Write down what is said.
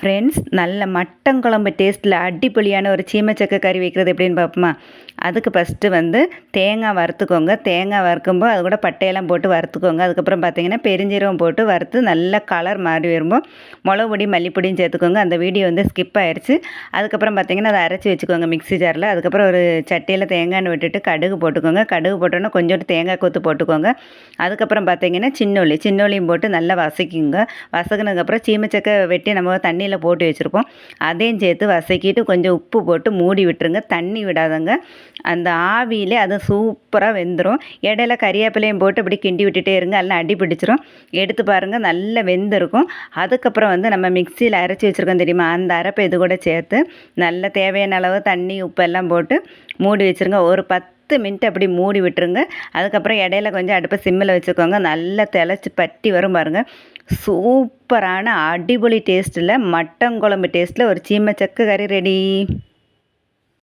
Friends நல்ல mutton குழம்பு டேஸ்ட்டில் அடிப்பொலியான ஒரு சீமச்சக்க கறி வைக்கிறது எப்படின்னு பார்ப்போமா? அதுக்கு ஃபஸ்ட்டு வந்து தேங்காய் வறுத்துக்கோங்க. தேங்காய் வறுக்கும்போது அது கூட பட்டையெல்லாம் போட்டு வறுத்துக்கோங்க. அதுக்கப்புறம் பார்த்திங்கன்னா பெருஞ்சீரகம் போட்டு வறுத்து நல்ல கலர் மாறி வரும்போது மிளகு பொடி மல்லிப்பொடியும் சேர்த்துக்கோங்க. அந்த வீடியோ வந்து ஸ்கிப் ஆயிடுச்சு அதுக்கப்புறம் பார்த்திங்கன்னா அதை அரைச்சி வச்சுக்கோங்க மிக்ஸி ஜாரில் அதுக்கப்புறம் ஒரு சட்டியில் தேங்காய் விட்டுட்டு கடுகு போட்டுக்கோங்க. கடுகு போட்டோன்னா கொஞ்சோண்டு தேங்காய் கொத்து போட்டுக்கோங்க. அதுக்கப்புறம் பார்த்திங்கன்னா சின்னொல்லி சின்னொல்லியும் போட்டு நல்லா வசக்கிங்க வசக்கினதுக்கப்புறம் சீமச்சக்கை வெட்டி நம்ம தண்ணியில் போட்டு வச்சுருப்போம். அதையும் சேர்த்து வசக்கிட்டு கொஞ்சம் உப்பு போட்டு மூடி விட்டுருங்க. தண்ணி விடாதங்க. அந்த ஆவியிலே அது சூப்பராக வெந்துடும் இடையில கறிவேப்பிலையும் போட்டு அப்படி கிண்டி விட்டுட்டே இருங்க எல்லாம் அடி பிடிச்சிரும். எடுத்து பாருங்கள் நல்லா வெந்திருக்கும். அதுக்கப்புறம் வந்து நம்ம மிக்சியில் அரைச்சி வச்சுருக்கோம் தெரியுமா? அந்த அரைப்பை இது கூட சேர்த்து நல்ல தேவையான அளவு தண்ணி உப்பு எல்லாம் போட்டு மூடி வச்சுருங்க. ஒரு பத்து பத்து மினிட் அப்படி மூடி விட்டுருங்க. அதுக்கப்புறம் இடையில கொஞ்சம் அடுப்பை சிம்மில் வச்சுக்கோங்க. நல்லா திளச்சி பட்டி வரும் பாருங்கள் சூப்பரான அடிபொலி டேஸ்ட்டில் மட்டன் குழம்பு டேஸ்ட்டில் ஒரு சீமை சீமச்சக்கு கறி ரெடி